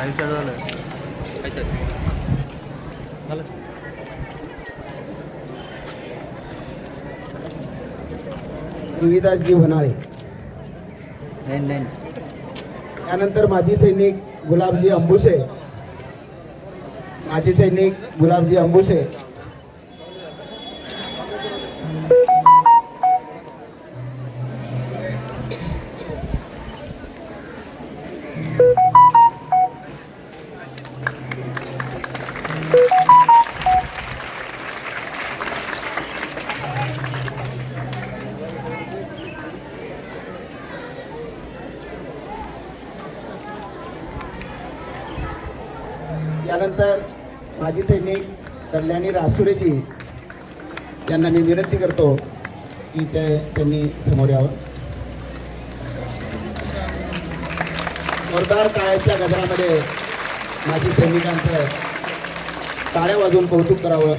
झालं झालं? देवीदासजी होणारे नाही नाही. त्यानंतर माजी सैनिक गुलाबजी अंबुसे. माजी सैनिक गुलाबजी अंबुसे. त्यानंतर माजी सैनिक कल्याणी रासुरेजी यांना मी विनंती करतो की ते त्यांनी समोर यावं. जोरदार काळ्याच्या गजरामध्ये माजी सैनिकांचं टाळ्या वाजवून कौतुक करावं.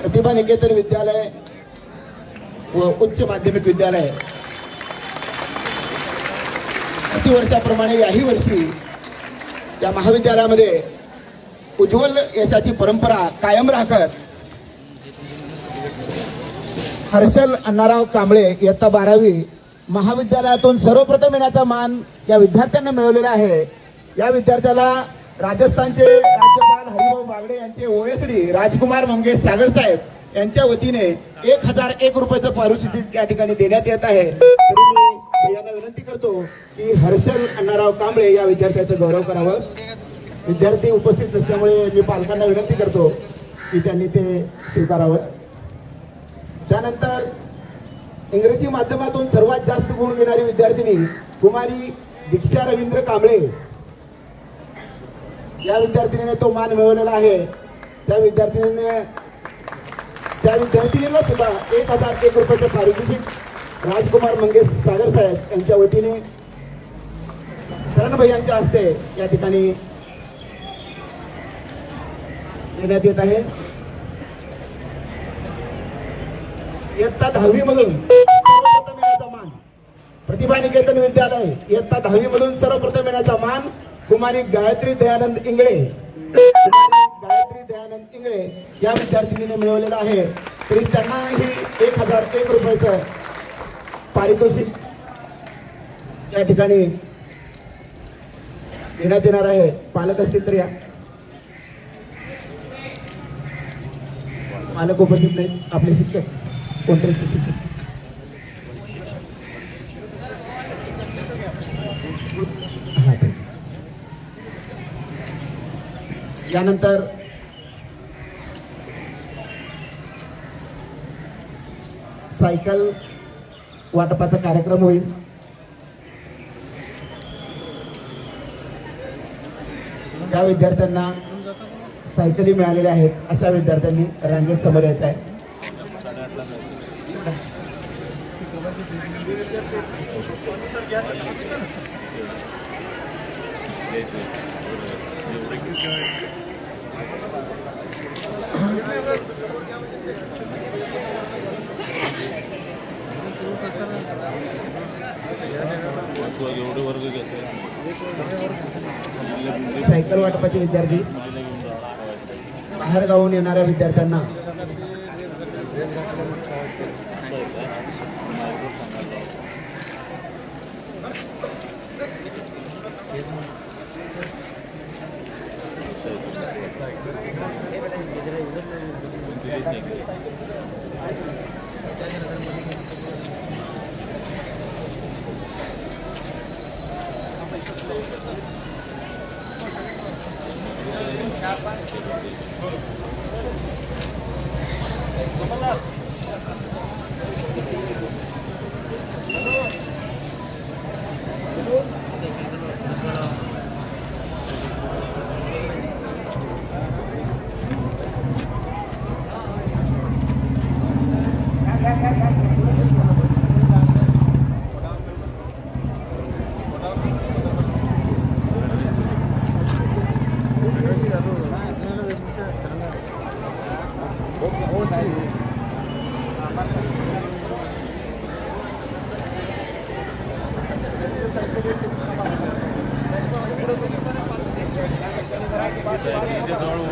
प्रतिभा निकेतन विद्यालय व उच्च माध्यमिक विद्यालय. प्रतिवर्षाप्रमाणे याही वर्षी या महाविद्यालयामध्ये उज्ज्वल यशाची परंपरा कायम राखत हर्षल अण्णाराव कांबळे इयत्ता बारावी महाविद्यालयातून सर्वप्रथम येण्याचा मान या विद्यार्थ्यांना मिळवलेला आहे. या विद्यार्थ्याला राजस्थानचे राज्यपाल हरिभाऊ बागडे यांचे ओएसडी राजकुमार मंगेश सागर साहेब यांच्या वतीने एक हजार एक रुपयाचं पारितोषिक या ठिकाणी देण्यात येत आहे. यांना विनंती करतो की हर्षल अण्णाराव कांबळे या विद्यार्थ्याचं गौरव करावं. विद्यार्थी उपस्थित असल्यामुळे मी पालकांना विनंती करतो की त्यांनी ते स्वीकारावं. त्यानंतर इंग्रजी माध्यमातून सर्वात जास्त गुण घेणारी विद्यार्थिनी कुमारी दीक्षा रवींद्र कांबळे. या विद्यार्थिनीने तो मान मिळवलेला आहे. त्या विद्यार्थिनीने त्या विद्यार्थिनीला सुद्धा एक हजार एक रुपयाचं पारितोषिक राजकुमार मंगेश सागर साहेब यांच्या वतीने शरण यांच्या हस्ते या ठिकाणी देण्यात येत आहे. इयत्ता दहावी मधून सर्वप्रथम मान प्रतिभा निकेतन विद्यालय इयत्ता दहावी मधून सर्वप्रथम येण्याचा मान कुमारी गायत्री दयानंद इंगळे. गायत्री दयानंद इंगळे या विद्यार्थिनीने मिळवलेला आहे. तरी त्यांनाही एक हजार एक रुपयाचं पारितोषिक या ठिकाणी देण्यात येणार आहे. पालक असतील तर या. पालक उपस्थित नाहीत. आपले शिक्षक कोणते शिक्षक. त्यानंतर सायकल वाटपाचा कार्यक्रम होईल ज्या विद्यार्थ्यांना सायकली मिळालेल्या आहेत अशा विद्यार्थ्यांनी रांगेत समोर येत आहे Thank you. सायकल वाटपाचे विद्यार्थी. बाहेर गावून येणाऱ्या विद्यार्थ्यांना. चार पाँच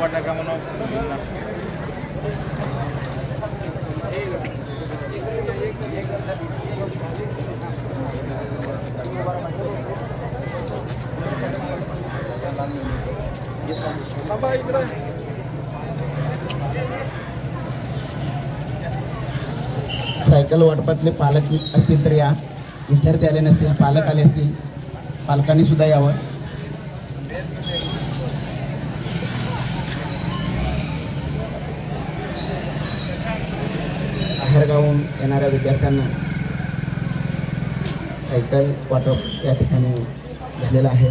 টমাটা কেমন सायकल वाटपातले पालक असतील तर या. विद्यार्थी आले नसतील पालक आले असतील पालकांनी सुद्धा यावं. बाहेरगावून येणाऱ्या विद्यार्थ्यांना सायकल वाटप या ठिकाणी झालेलं आहे.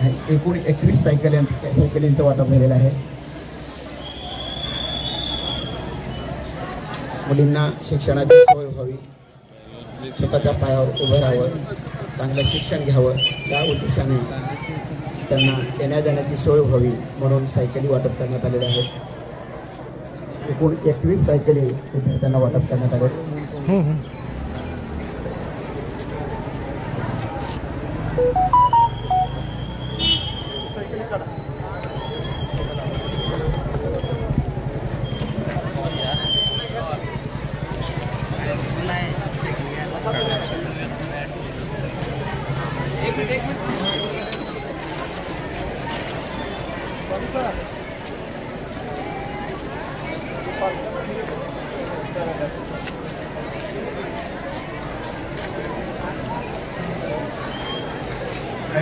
आणि एकूण एकवीस सायकल सायकलींचं वाटप झालेलं आहे. मुलींना शिक्षणाची सोय व्हावी. स्वतःच्या पायावर उभं राहावं. चांगलं शिक्षण घ्यावं. या उद्देशाने त्यांना येण्या जाण्याची सोय व्हावी म्हणून सायकली वाटप करण्यात आलेल्या आहेत. एकूण एकवीस सायकली विद्यार्थ्यांना वाटप करण्यात आले.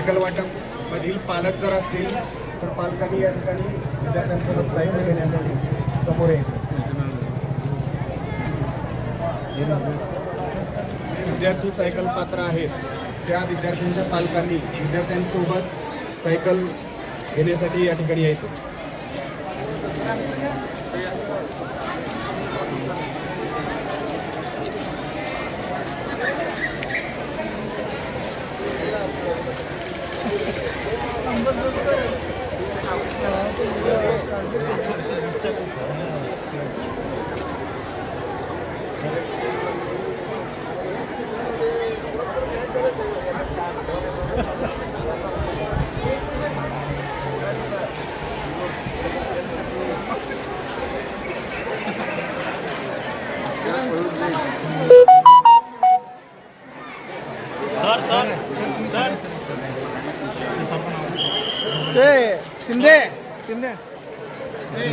सायकल वाटप मधील पालक जर असतील तर पालकांनी या ठिकाणी विद्यार्थ्यांचं प्रोत्साहित घेण्यासाठी समोर यायचं. विद्यार्थी सायकल पात्र आहेत. त्या विद्यार्थ्यांच्या पालकांनी विद्यार्थ्यांसोबत सायकल घेण्यासाठी या ठिकाणी यायचं. Thank you.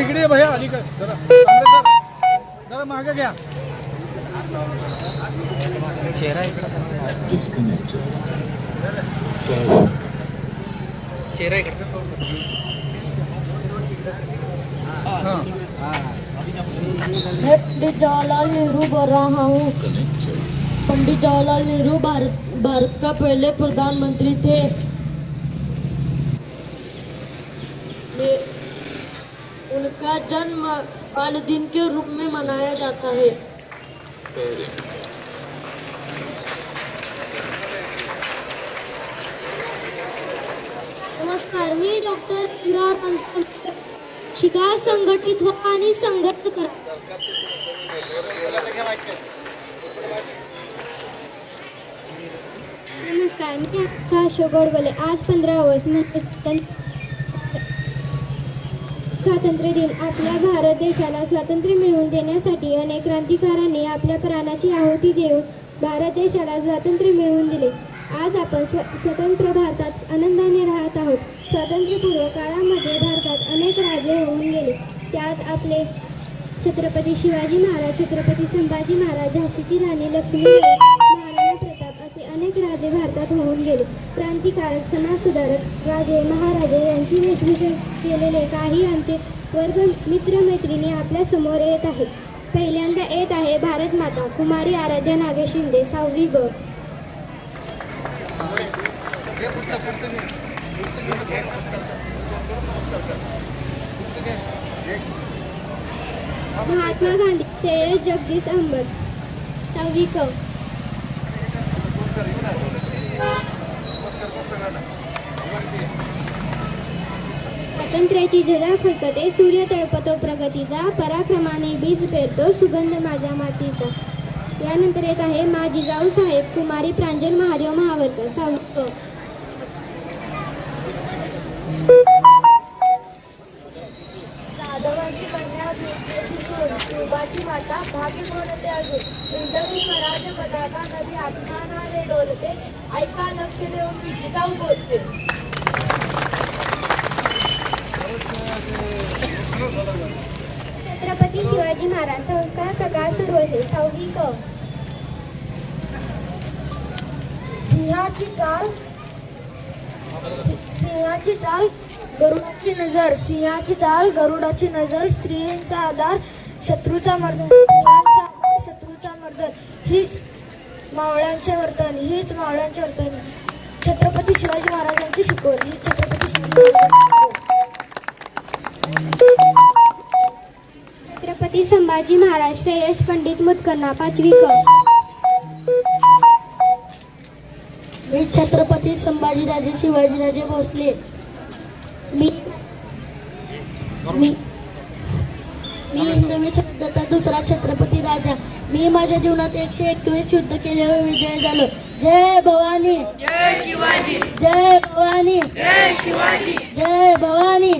इकडे भैया अलीकडे. जरा घ्या. चेहरा इकडे चेहरा इकडे. पंडित जवाहरलाल नेहरू बोल रहा हूँ पंडित जवाहरलाल नेहरू भारत भारत का पहले प्रधानमंत्री थे मे- उनका जन्म वाले दिन के रूप में मनाया जाता है। नमस्कार, मी डॉक्टर शिका संघटित व्हा आणि संघर्ष करा। नमस्कार, मी अशोक गोडबोले आज पंधरा ऑगस्ट स्वातंत्र्य दिन आपल्या भारत देशाला स्वातंत्र्य मिळवून देण्यासाठी अनेक क्रांतिकारांनी आपल्या प्राणाची आहुती देऊन भारत देशाला स्वातंत्र्य मिळवून दिले. आज आपण स्व स्वतंत्र भारतात आनंदाने राहत आहोत. स्वातंत्र्यपूर्व काळामध्ये भारतात अनेक राजे होऊन गेले. त्यात आपले छत्रपती शिवाजी महाराज छत्रपती संभाजी महाराज झाशीची राणी लक्ष्मी अनेक राजे भारतात होऊन गेले. क्रांतिकारक समाजसुधारक राजे महाराजे यांची वेशभूषा केलेले काही आमचे वर्ग मित्रमैत्रिणी आपल्यासमोर येत आहेत. पहिल्यांदा येत आहे भारत माता कुमारी आराध्या नागे शिंदे सहावी ग. महात्मा गांधी श्रेयस जगदीश अंबट सहावी क. स्वातंत्र्याची झरा फडकते सूर्य तळपतो प्रगतीचा पराक्रमाने बीज पेरतो सुगंध माझ्या मातीचा. यानंतर एक आहे माझी जाऊ साहेब कुमारी प्रांजल महादेव महावर्त साऊथ जाधवांची कन्या माता भाग्य कोणते अजून इंद्रवी स्वराज्य पताका नदी अभिमानाने डोलते ऐका लक्ष देऊन मी जाऊ बोलते. छत्रपती शिवाजी महाराज संस्कार प्रकाश सुरवसे सहावी क. सिंहाची चाल सिंहाची चाल गरुडाची नजर. सिंहाची चाल गरुडाची नजर स्त्रियांचा आधार शत्रूचा मर्दन. शत्रूचा मर्दन. हीच मावळ्यांचे वर्तन हीच मावळ्यांचे वर्तन छत्रपती शिवाजी महाराजांची शिकवण ही छत्रपती शिवाजी छत्रपती संभाजी महाराज श्रेयश पंडित मुतकन्ना पाचवी क मी छत्रपती संभाजीराजे शिवाजीराजे भोसले. मी मी मी हिंदवी शब्दाचा दुसरा छत्रपती राजा. मी माझ्या जीवनात एकशे एकवीस युद्ध केले व विजय झालो. जय भवानी. जय शिवाजी. जय भवानी. जय शिवाजी. जय भवानी.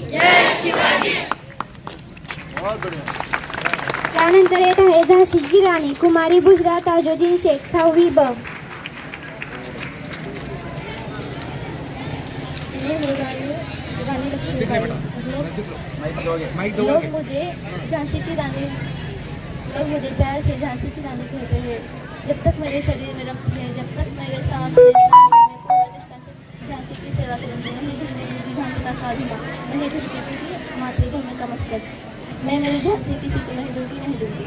त्यानंतर येत आहे झाशीची राणी कुमारी बुजरा ताजुद्दीन शेख सहावी ब. लोग मुझे झांसी की रानी लोग मुझे प्यार से झांसी की रानी कहते हैं। जब तक मेरे शरीर में रक्त है, जब तक मेरे सांस झांसी की सेवा करूँगी। नहीं मुझे झांसी का स्वाभिमान नहीं झुकने पीगी मातृभूमि का मस्तक। मैं मेरी झांसी किसी को नहीं दूँगी नहीं दूँगी।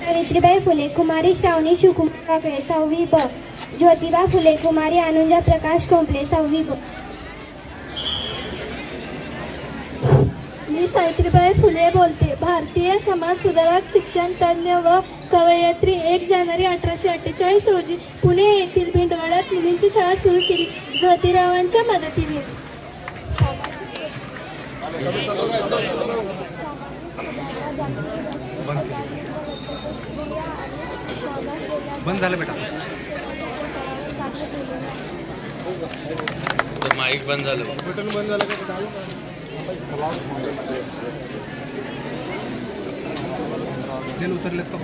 सावित्रीबाई फुले, कुमारी श्रावणी शिवकुमार काकडे सहावी ब, ज्योतिबा फुले, कुमारी अनुजा प्रकाश कोंपले सहावी ब। सावित्रीबाई फुले बोलते भारतीय समाज सुधारक शिक्षण तज्ज्ञ व कवयित्री एक जानेवारी अठराशे अठ्ठेचाळीस रोजी पुणे येथील भिंडवाड्यात मुलींची शाळा सुरू केली. ज्योतिरावांच्या मदतीने. बंद झालं बेटा. माईक बंद झालं. बटन बंद झालं का? चालू सेल उतरलेत का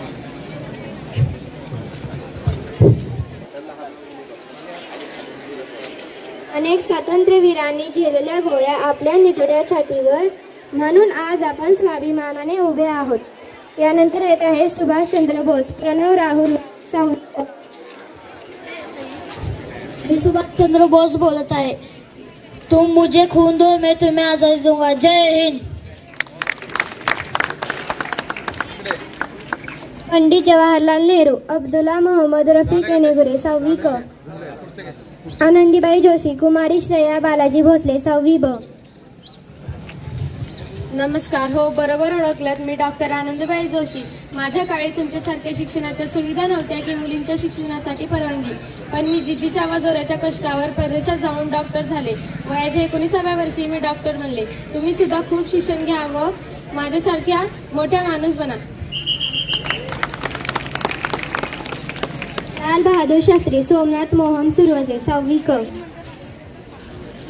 अनेक स्वातंत्र्यवीरांनी झेलल्या गोळ्या आपल्या निकड्या छातीवर म्हणून आज आपण स्वाभिमानाने उभे आहोत. यानंतर येत आहे सुभाषचंद्र बोस प्रणव राहुल सावंत. मी सुभाष चंद्र बोस बोलत आहे. तुम मुझे खून दो मैं तुम्हें आजादी दूंगा। जय हिंद। पंडित जवाहरलाल नेहरू अब्दुल्ला मोहम्मद रफी केनेगुरे सहावी क. आनंदीबाई जोशी कुमारी श्रेया बालाजी भोसले सहावी ब. नमस्कार. हो बरोबर ओळखल्यात मी डॉक्टर आनंदबाई जोशी. माझ्या काळी तुमच्यासारख्या शिक्षणाच्या सुविधा नव्हत्या की मुलींच्या शिक्षणासाठी परवानगी. पण मी जिद्दीच्या व जोराच्या कष्टावर परदेशात जाऊन डॉक्टर झाले. वयाच्या एकोणीसाव्या वर्षी मी डॉक्टर बनले. तुम्ही सुद्धा खूप शिक्षण घ्या व माझ्यासारख्या मोठ्या माणूस बना. लाल बहादूर शास्त्री सोमनाथ मोहन सुरवसे सहावी क.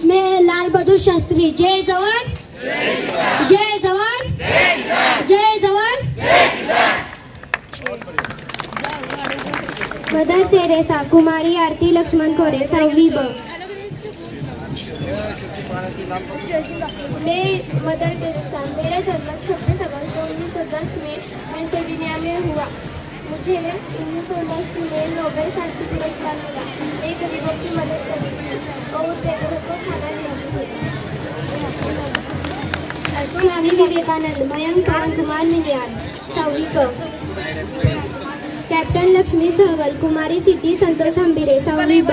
मैं लाल बहादुर शास्त्री जय जवान! जय जवान। जय जवान। मदर तेरेसा कुमारी आरती लक्ष्मण कोरे सहावी ब। मैं मदर टेरेसा, मेरा जन्म छब्बीस अगस्त उन्नीस सौ दस में मैसेडोनिया में हुआ। मुझे उन्नीस सौ दस में नोबेल शांति पुरस्कार मिला। मैं गरीबों की मदद करती थी और बेघरों को खाना थी स्वामी विवेकानंद मयंक पवन कुमार निन्याल सहावी क कॅप्टन लक्ष्मी सहगल कुमारी सिद्धी संतोष आंबिरे सहावी ब.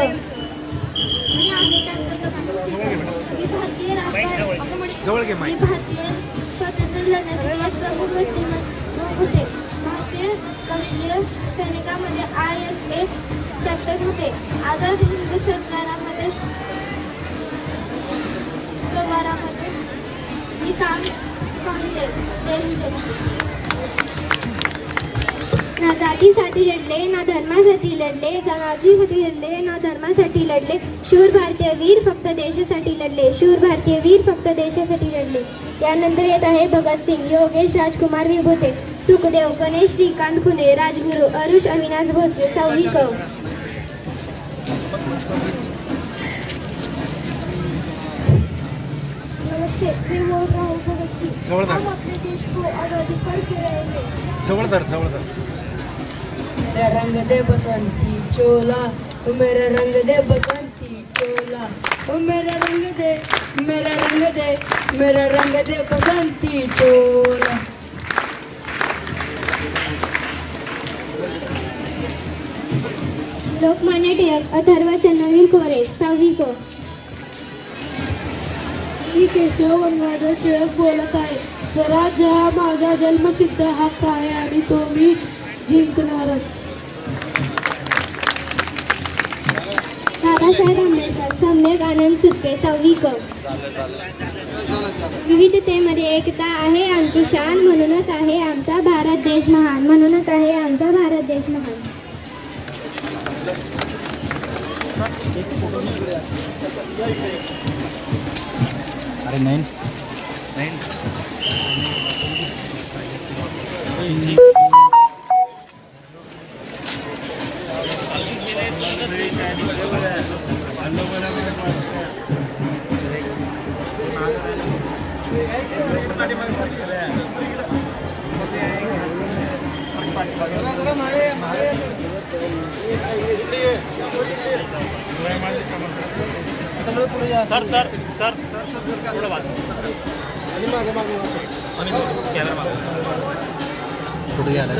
स्वातंत्र्य लढण्यासाठी एक प्रमुख व्यक्तिमत्व होते. भारतीय राष्ट्रीय सैनिकामध्ये आय एस एस कॅप्टन होते. आझाद हिंद सरकारामध्ये काम पाहिले ना जातीसाठी लढले ना धर्मासाठी लढले जातीसाठी लढले ना धर्मासाठी लढले. शूर भारतीय वीर फक्त देशासाठी लढले शूर भारतीय वीर फक्त देशासाठी लढले. यानंतर येत आहे भगतसिंग योगेश राजकुमार विभूते सुखदेव गणेश श्रीकांत खुले राजगुरू अरुष अविनाश भोसले सावली कव नमस्ते मी बोल रहा भगत सिंह हम अपने देश को आज़ादी करके रहेंगे जवळदार जवळदार. मेरा रंग दे बसंती चोला ओ मेरा रंग दे बसंती चोला ओ मेरा रंग दे मेरा रंग दे मेरा रंग दे बसंती चोला। लोकमान्य टिळक अथर्व चंद्रवीर कोरे सहावी क. मी केशव गंगाधर टिळक बोलत आहे. स्वराज्य हा माझा जन्मसिद्ध हक्क आहे आणि तो मी जिंकणारच. बाबासाहेब आंबेडकर सम्यक आनंद सुटके सहावी क विविधतेमध्ये एकता आहे आमची शान म्हणूनच आहे आमचा भारत देश महान म्हणूनच आहे आमचा भारत देश महान. अरे नाही सर सर सर. थोडं बाजू कॅमेरा मागे. कुठे गेला